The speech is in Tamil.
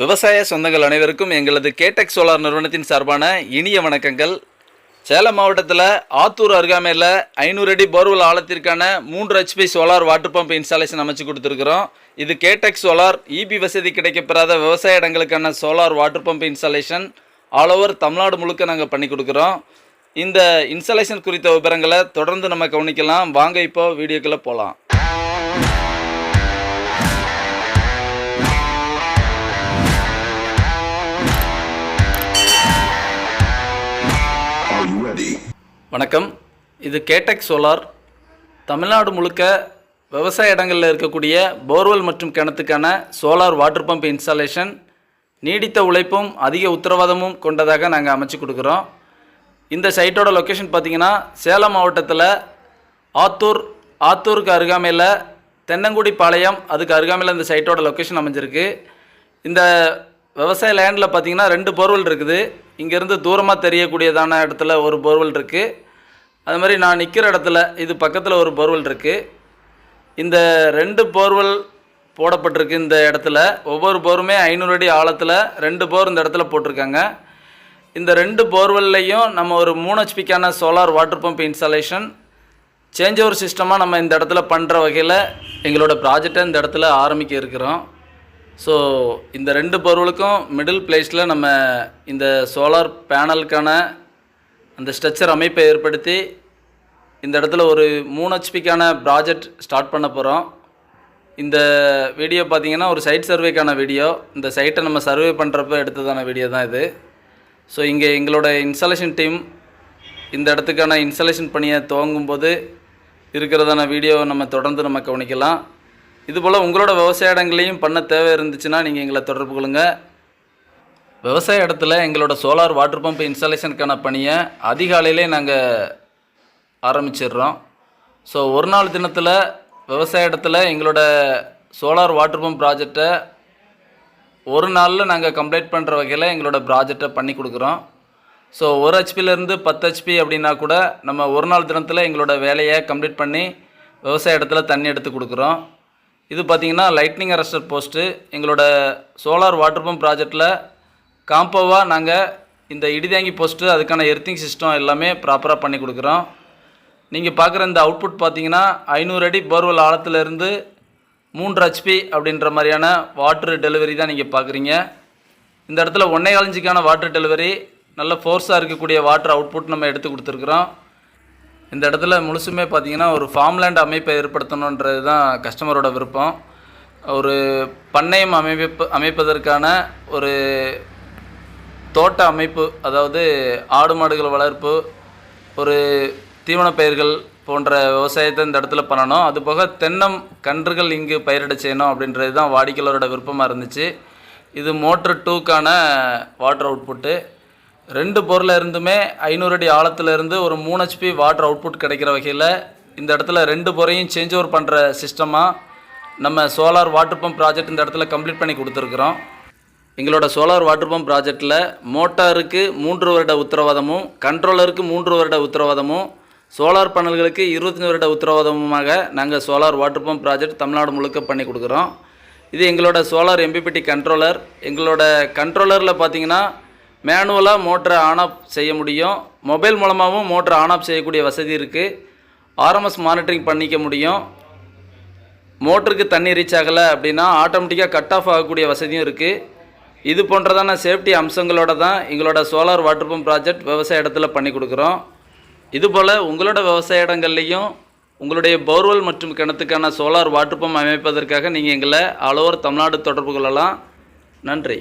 விவசாய சொந்தங்கள் அனைவருக்கும் எங்களது கேடெக் சோலார் நிறுவனத்தின் சார்பான இனிய வணக்கங்கள். சேலம் மாவட்டத்தில் ஆத்தூர் அருகாமையில் ஐநூறு அடி போர்வெல் ஆழத்திற்கான மூன்று HP solar water pump installation அமைச்சு கொடுத்துருக்குறோம். இது கேடெக் சோலார் இபி வசதி கிடைக்கப்பெறாத விவசாய இடங்களுக்கான solar water pump installation all over Tamil Nadu முழுக்க நாங்கள் பண்ணி கொடுக்குறோம். இந்த இன்ஸ்டாலேஷன் குறித்த விவரங்களை தொடர்ந்து நம்ம கவனிக்கலாம். வாங்க இப்போ வீடியோக்குள்ளே போகலாம் வணக்கம். இது கேடெக் சோலார். தமிழ்நாடு முழுக்க விவசாய இடங்களில் இருக்கக்கூடிய போர்வெல் மற்றும் கிணத்துக்கான சோலார் வாட்டர் பம்ப் இன்ஸ்டாலேஷன் நீடித்த உழைப்பும் அதிக உத்தரவாதமும் கொண்டதாக நாங்கள் அமைச்சு கொடுக்குறோம். இந்த சைட்டோட லொக்கேஷன் பார்த்தீங்கன்னா சேலம் மாவட்டத்தில் ஆத்தூர் ஆத்தூருக்கு அருகாமையில் தென்னங்குடி பாளையம் அதுக்கு அருகாமையில் இந்த சைட்டோட லொக்கேஷன் அமைஞ்சிருக்கு. இந்த விவசாய லேண்டில் பார்த்தீங்கன்னா ரெண்டு போர்வெல் இருக்குது. இங்கேருந்து தூரமாக தெரியக்கூடியதான இடத்துல ஒரு போர்வெல் இருக்குது அது மாதிரி நான் நிற்கிற இடத்துல இது பக்கத்தில் ஒரு போர்வெல் இருக்குது இந்த ரெண்டு போர்வெல் போடப்பட்டிருக்கு இந்த இடத்துல. ஒவ்வொரு போருமே ஐநூறு அடி ஆழத்தில் ரெண்டு போர் இந்த இடத்துல போட்டிருக்காங்க. இந்த ரெண்டு போர்வெல்லையும் நம்ம ஒரு மூணு ஹெச்பிக்கான solar water pump installation change over சிஸ்டமாக நம்ம இந்த இடத்துல பண்ணுற வகையில் எங்களோட ப்ராஜெக்டை இந்த இடத்துல ஆரம்பிக்க இருக்கிறோம். ஸோ இந்த ரெண்டு பொருளுக்கும் மிடில் பிளேஸில் நம்ம இந்த சோலார் பேனலுக்கான அந்த ஸ்ட்ரக்சர் அமைப்பை ஏற்படுத்தி இந்த இடத்துல ஒரு மூணு ஹெச்பிக்கான ப்ராஜெக்ட் ஸ்டார்ட் பண்ண போகிறோம் இந்த வீடியோ பார்த்தீங்கன்னா ஒரு சைட் சர்வேக்கான வீடியோ இந்த சைட்டை நம்ம சர்வே பண்ணுறப்ப எடுத்ததான வீடியோ தான் இது. ஸோ இங்கே எங்களோட இன்ஸ்டாலேஷன் டீம் இந்த இடத்துக்கான இன்ஸ்டாலேஷன் பணியை துவங்கும் போது இருக்கிறதான வீடியோவை நம்ம தொடர்ந்து நம்ம கவனிக்கலாம். இதுபோல் உங்களோட விவசாய இடங்களையும் பண்ண தேவை இருந்துச்சுன்னா நீங்கள் எங்களை தொடர்பு கொள்ளுங்கள் விவசாய இடத்துல எங்களோட சோலார் வாட்டர் பம்ப் இன்ஸ்டாலேஷனுக்கான பணியை அதிகாலையிலே நாங்கள் ஆரம்பிச்சிடுறோம். ஸோ ஒரு நாள் தினத்தில் விவசாய இடத்துல எங்களோட சோலார் வாட்டர் பம்ப் ப்ராஜெக்டை ஒரு நாளில் நாங்கள் கம்ப்ளீட் பண்ணுற வகையில் எங்களோட ப்ராஜெக்டை பண்ணி கொடுக்குறோம். ஸோ ஒரு ஹெச்பிலேருந்து பத்து ஹெச்பி அப்படின்னா கூட நம்ம ஒரு நாள் தினத்தில் எங்களோட வேலையை கம்ப்ளீட் பண்ணி விவசாய இடத்துல தண்ணி எடுத்து கொடுக்குறோம். இது பார்த்திங்கன்னா லைட்னிங் அரஸ்டர் போஸ்ட்டு எங்களோட சோலார் வாட்டர் பம்ப் ப்ராஜெக்டில் காம்போவாக நாங்கள் இந்த இடிதாங்கி போஸ்ட்டு அதுக்கான எர்த்திங் சிஸ்டம் எல்லாமே ப்ராப்பராக பண்ணி கொடுக்குறோம். நீங்கள் பார்க்குற இந்த அவுட்புட் பார்த்தீங்கன்னா ஐநூறு அடி போர்வெல் ஆழத்துலேருந்து மூன்று ஹெச்பி அப்படின்ற மாதிரியான வாட்டர் டெலிவரி தான் நீங்கள் பார்க்குறீங்க இந்த இடத்துல ஒன்றே காலஞ்சிக்கான வாட்டர் டெலிவரி நல்ல ஃபோர்ஸாக இருக்கக்கூடிய வாட்டர் அவுட்புட் நம்ம எடுத்து கொடுத்துருக்குறோம். இந்த இடத்துல முழுசுமே பார்த்தீங்கன்னா ஒரு ஃபார்ம்லேண்ட் அமைப்பை ஏற்படுத்தணுன்றது தான் கஸ்டமரோட விருப்பம். ஒரு பண்ணையம் அமைப்பு அமைப்பதற்கான ஒரு தோட்ட அமைப்பு அதாவது ஆடு மாடுகள் வளர்ப்பு ஒரு தீவனப் பயிர்கள் போன்ற விவசாயத்தை இந்த இடத்துல பண்ணணும். அதுபோக தென்னம் கன்றுகள் இங்கு பயிரிட செய்யணும் அப்படின்றது தான் வாடிக்கையாளரோட விருப்பமாக இருந்துச்சு. இது மோட்ரு டூக்கான வாட்டர் அவுட்புட்டு ரெண்டு பொருளில் இருந்துமே ஐநூறு அடி ஆழத்துலேருந்து ஒரு மூணு ஹெச்பி வாட்டர் அவுட்புட் கிடைக்கிற வகையில் இந்த இடத்துல ரெண்டு பொறையும் சேஞ்ச் ஓவர் பண்ணுற சிஸ்டமாக நம்ம சோலார் வாட்டர் பம்ப் ப்ராஜெக்ட் இந்த இடத்துல கம்ப்ளீட் பண்ணி கொடுத்துருக்குறோம். எங்களோட சோலார் வாட்டர் பம்ப் ப்ராஜெக்டில் மோட்டாருக்கு மூன்று வருட உத்தரவாதமும் கண்ட்ரோலருக்கு மூன்று வருட உத்தரவாதமும் சோலார் பேனல்களுக்கு இருபத்தஞ்சி வருட உத்தரவாதமுமாக நாங்கள் solar water pump project Tamil Nadu முழுக்க பண்ணி கொடுக்குறோம். இது எங்களோட சோலார் எம்பிபிடி கண்ட்ரோலர் எங்களோட கண்ட்ரோலரில் பார்த்தீங்கன்னா மேனுவலாக மோட்டரை ஆன் ஆஃப் செய்ய முடியும். மொபைல் மூலமாகவும் மோட்டரை ஆன் ஆஃப் செய்யக்கூடிய வசதி இருக்குது ஆர்எம்எஸ் மானிட்டரிங் பண்ணிக்க முடியும். மோட்டருக்கு தண்ணி ரீச் ஆகலை அப்படின்னா ஆட்டோமேட்டிக்காக கட் ஆஃப் ஆகக்கூடிய வசதியும் இருக்குது இது போன்றதான சேஃப்டி அம்சங்களோட தான் எங்களோட சோலார் வாட்டர் பம்ப் ப்ராஜெக்ட் விவசாய இடத்துல பண்ணி கொடுக்குறோம். இதுபோல் உங்களோட விவசாய இடங்கள்லையும் உங்களுடைய போர்வெல் மற்றும் கிணத்துக்கான சோலார் வாட்டர் பம்ப் அமைப்பதற்காக நீங்கள் எங்களை ஆல் ஓவர் தமிழ்நாடு தொடர்பு கொள்ளலாம். நன்றி.